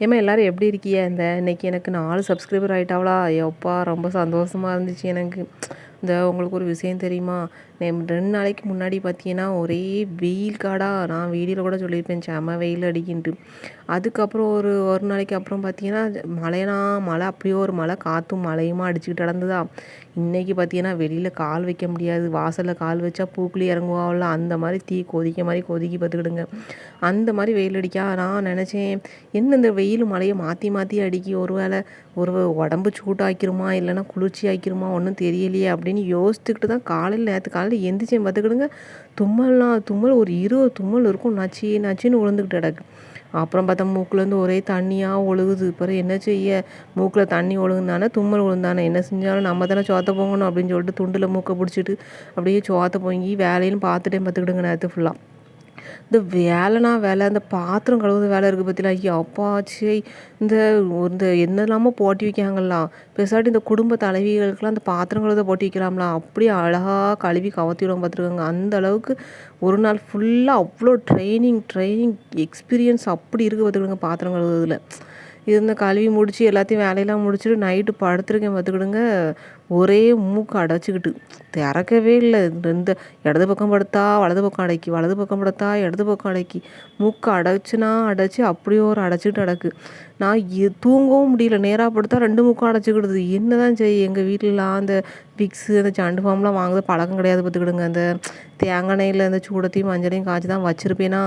ஏம்மா எல்லோரும் எப்படி இருக்கியா? இந்த இன்னைக்கு எனக்கு நாலு சப்ஸ்கிரைபர் ஆகிட்டாவளா எப்பா ரொம்ப சந்தோஷமாக இருந்துச்சு எனக்கு. இந்த உங்களுக்கு ஒரு விஷயம் தெரியுமா? ரெண்டு நாளைக்கு முன்னாடி பார்த்தீங்கன்னா ஒரே வெயில் காடாக நான் வீடியோவில் கூட சொல்லியிருப்பேன் செம வெயில் அடிக்கின்ட்டு. அதுக்கப்புறம் ஒரு ஒரு நாளைக்கு அப்புறம் பார்த்தீங்கன்னா மழைனா மழை அப்படியே ஒரு மழை காற்றும் மழையுமா அடிச்சுக்கிட்டு நடந்ததா? இன்றைக்கி பார்த்தீங்கன்னா வெளியில் கால் வைக்க முடியாது. வாசலில் கால் வச்சா பூக்குழி இறங்குவாவில் அந்த மாதிரி தீ கொதிக்க மாதிரி கொதிக்கி பார்த்துக்கிடுங்க அந்த மாதிரி வெயில் அடிக்கா நான் நினச்சேன் என்ன இந்த வெயில் மழையை மாற்றி மாற்றி அடிக்கி ஒரு வேளை ஒரு உடம்பு சூட்டாக்கிருமா இல்லைன்னா குளிர்ச்சி ஆக்கிருமா ஒன்றும் தெரியலையே அப்படின்னு யோசித்துக்கிட்டு தான் காலையில் நேற்று காலையில் எந்திரிச்சேன் பார்த்துக்கிடுங்க தும்மல்லாம் தும்மல் ஒரு இருபது தும்மல் இருக்கும். நச்சு நச்சுன்னு விழுந்துக்கிட்டு கிடக்கு. அப்புறம் பார்த்தா மூக்குலேருந்து ஒரே தண்ணியாக ஒழுகுது. பிறகு என்ன செய்ய? மூக்கில் தண்ணி ஒழுகுந்தானே தும்மல் விழுந்தானே? என்ன செஞ்சாலும் நம்ம தானே சோத்த போங்கணும் அப்படின்னு சொல்லிட்டு துண்டில் மூக்கை பிடிச்சிட்டு அப்படியே சோத்த போங்கி வேலையிலும் பார்த்துட்டே பார்த்துக்கிடுங்க நேற்று ஃபுல்லாக இந்த வேலைனா வேலை அந்த பாத்திரம் கழுவுற வேலை இருக்குது பார்த்தீங்களா ஐயா அப்பாச்சே இந்த இந்த என்னெல்லாமோ போட்டி வைக்காங்கலாம் பெருசாட்டி இந்த குடும்ப தலைவிகளுக்கெல்லாம் அந்த பாத்திரம் கழுவுத போட்டி வைக்கலாம்லாம். அப்படியே அழகாக கழுவி கவர்த்தி பார்த்துருக்காங்க அந்த அளவுக்கு ஒரு நாள் ஃபுல்லாக அவ்வளோ ட்ரைனிங் ட்ரைனிங் எக்ஸ்பீரியன்ஸ் அப்படி இருக்குது பார்த்துருக்காங்க பாத்திரம் கழுவுறதுல. இருந்த கழுவி முடித்து எல்லாத்தையும் வேலையெல்லாம் முடிச்சுட்டு நைட்டு படுத்துருக்கேன் பார்த்துக்கிடுங்க. ஒரே மூக்கு அடைச்சிக்கிட்டு. திறக்கவே இல்லை. இந்த இடது பக்கம் படுத்தா வலது பக்கம் அடைக்கி வலது பக்கம் படுத்தா இடது பக்கம் அடைக்கி. மூக்கு அடைச்சுனா அடைச்சி அப்படியே ஒரு அடைச்சிட்டு அடக்கு நான் தூங்கவும் முடியல. நேராக படுத்தா ரெண்டு முக்கம் அடைச்சிக்கிடுது. என்ன தான் செய்ய எங்கள் வீட்டிலலாம் அந்த விக்ஸு அந்த சண்டு ஃபார்ம்லாம் வாங்குறது பழக்கம் கிடையாது பார்த்துக்கிடுங்க. அந்த தேங்காய் எண்ணெயில் அந்த சூடத்தையும் மஞ்சளையும் காய்ச்சி தான் வச்சுருப்பேனா?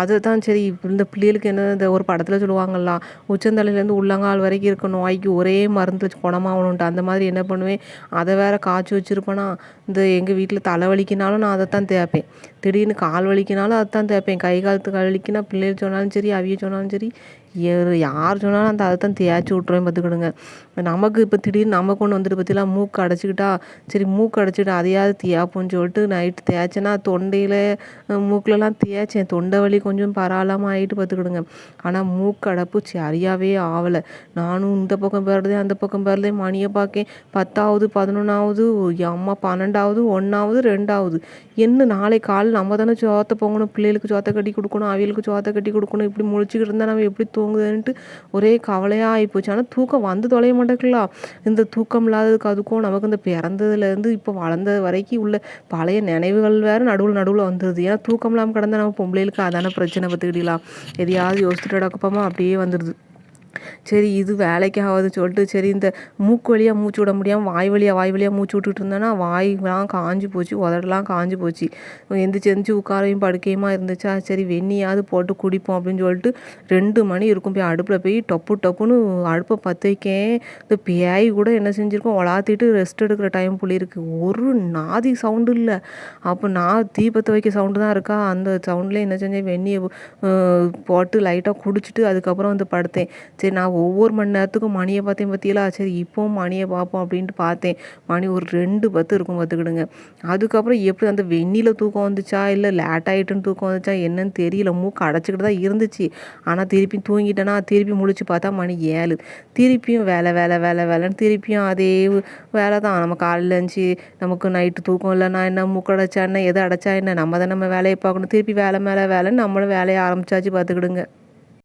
அது தான் சரி. இந்த பிள்ளைகளுக்கு என்ன இந்த ஒரு படத்தில் சொல்லுவாங்கல்ல உச்சந்தலையிலேருந்து உள்ளங்கால் வரைக்கும் இருக்க நோய்க்கு ஒரே மருந்து வச்சு குணமாகணுன்ட்டு அந்த மாதிரி என்ன பண்ணுவேன்? அதை வேற காய்ச்சி வச்சுருப்பேனா? இந்த எங்கள் வீட்டில் தலை வலிக்கினாலும் நான் அதை தான் தேய்ப்பேன். திடீர்னு கால் வலிக்கினாலும் அதை தான் தேய்ப்பேன். கை காலத்து வலிக்குனா பிள்ளைகள் சொன்னாலும் சரி அவிய சொன்னாலும் சரி யார் சொன்னாலும் அந்த அதை தான் தேய்ச்சி விட்ருவேன் பார்த்துக்கிடுங்க. நமக்கு இப்போ திடீர்னு நமக்கு ஒன்று வந்துட்டு பற்றிலாம் மூக்கு அடைச்சிக்கிட்டா சரி மூக்கு அடைச்சிக்கிட்டா அதையாவது தேய்ப்போன்னு சொல்லிட்டு நைட்டு தேய்ச்சேன்னா தொண்டையில் மூக்கிலலாம் தேய்ச்சேன். தொண்டை வலி கொஞ்சம் பரவாயில்லாமல் ஆகிட்டு பார்த்துக்கிடுங்க. ஆனால் மூக்கு அடைப்பு சரியாகவே ஆகலை நானும் இந்த பக்கம் பேருதே அந்த பக்கம் பேருதே மணியை பார்க்கேன். பத்தாவது பதினொன்றாவது அம்மா பன்னெண்டாவது ஒன்றாவது ரெண்டாவது. என்ன நாளை கால் நம்ம தானே சோத்தை போகணும் பிள்ளைகளுக்கு சோத்தை கட்டி கொடுக்கணும் அவியலுக்கு சோத்தை கட்டி கொடுக்கணும் இப்படி முழிச்சிக்கிட்டு இருந்தால் நம்ம எப்படி தூங்குதுன்ட்டு ஒரே கவலையாக ஆகிப்போச்சு ஆனால் தூக்கம் வந்து தொலைய மாட்டேங்களா இந்த தூக்கம் இல்லாததுக்கு அதுக்கும் நமக்கு இந்த பிறந்ததுலேருந்து இப்போ வளர்ந்தது வரைக்கும் உள்ள பழைய நினைவுகள் வேறு நடுவில் நடுவில் வந்துடுது ஏன்னா தூக்கம் இல்லாமல் கிடந்தா நம்ம பொம்பளைகளுக்கு அதான பிரச்சனை பார்த்துக்கிட்டீங்களா? எதையாவது யோசிச்சுட்டு கிடக்கப்பமா? அப்படியே வந்துடுது சரி இது வேலைக்கு ஆகாது சொல்லிட்டு சரி இந்த மூக்கு வழியாக மூச்சு விட முடியாமல் வாய் வழியாக வாய் வழியாக மூச்சு விட்டுட்டு இருந்தேன்னா வாய்லாம் காஞ்சி போச்சு உதடெல்லாம் காஞ்சி போச்சு. எந்திரிச்சு எந்திரிச்சு உட்காரையும் படுக்கையுமா இருந்துச்சா? சரி வெந்நியாவது போட்டு குடிப்போம் அப்படின்னு சொல்லிட்டு ரெண்டு மணி இருக்கும். போய் அடுப்பில் போய் டப்பு டப்புன்னு அடுப்பை பற்ற வைக்கேன். இந்த பேய் கூட என்ன செஞ்சுருக்கோம்? உலாத்திட்டு ரெஸ்ட் எடுக்கிற டைம் புள்ளி இருக்குது ஒரு நாதி சவுண்டு இல்லை. அப்போ நான் தீபத்தை வைக்க சவுண்டு தான் இருக்கா? அந்த சவுண்டில் என்ன செஞ்சேன்? வெந்நியை போட்டு லைட்டாக குடிச்சிட்டு அதுக்கப்புறம் வந்து படுத்தேன். சரி நான் ஒவ்வொரு மணி நேரத்துக்கும் மணியை பார்த்தேன் பார்த்தீங்களா சரி இப்போவும் மணியை பார்ப்போம் அப்படின்ட்டு பார்த்தேன். மணி ஒரு ரெண்டு பத்து இருக்கும் பார்த்துக்கிடுங்க. அதுக்கப்புறம் எப்படி அந்த வெந்நில தூக்கம் வந்துச்சா? இல்லை லேட் ஆகிட்டுன்னு தூக்கம் வந்துச்சா? என்னன்னு தெரியல. மூக்கு அடைச்சிக்கிட்டு தான் இருந்துச்சு. ஆனால் திருப்பி தூங்கிட்டேன்னா திருப்பி முழிச்சு பார்த்தா மணி ஏழு. திருப்பியும் வேலை வேலை வேலை வேலைன்னு திருப்பியும் அதே வேலை தான். நம்ம காலையில் இருந்துச்சு நமக்கு நைட்டு தூக்கம் இல்லைன்னா என்ன? மூக்கு அடைச்சா என்ன? எது அடைச்சா என்ன? நம்ம தான் நம்ம வேலையை பார்க்கணும். திருப்பி வேலை மேலே வேலைன்னு நம்மளும் வேலையை ஆரம்பிச்சாச்சு பார்த்துக்கிடுங்க.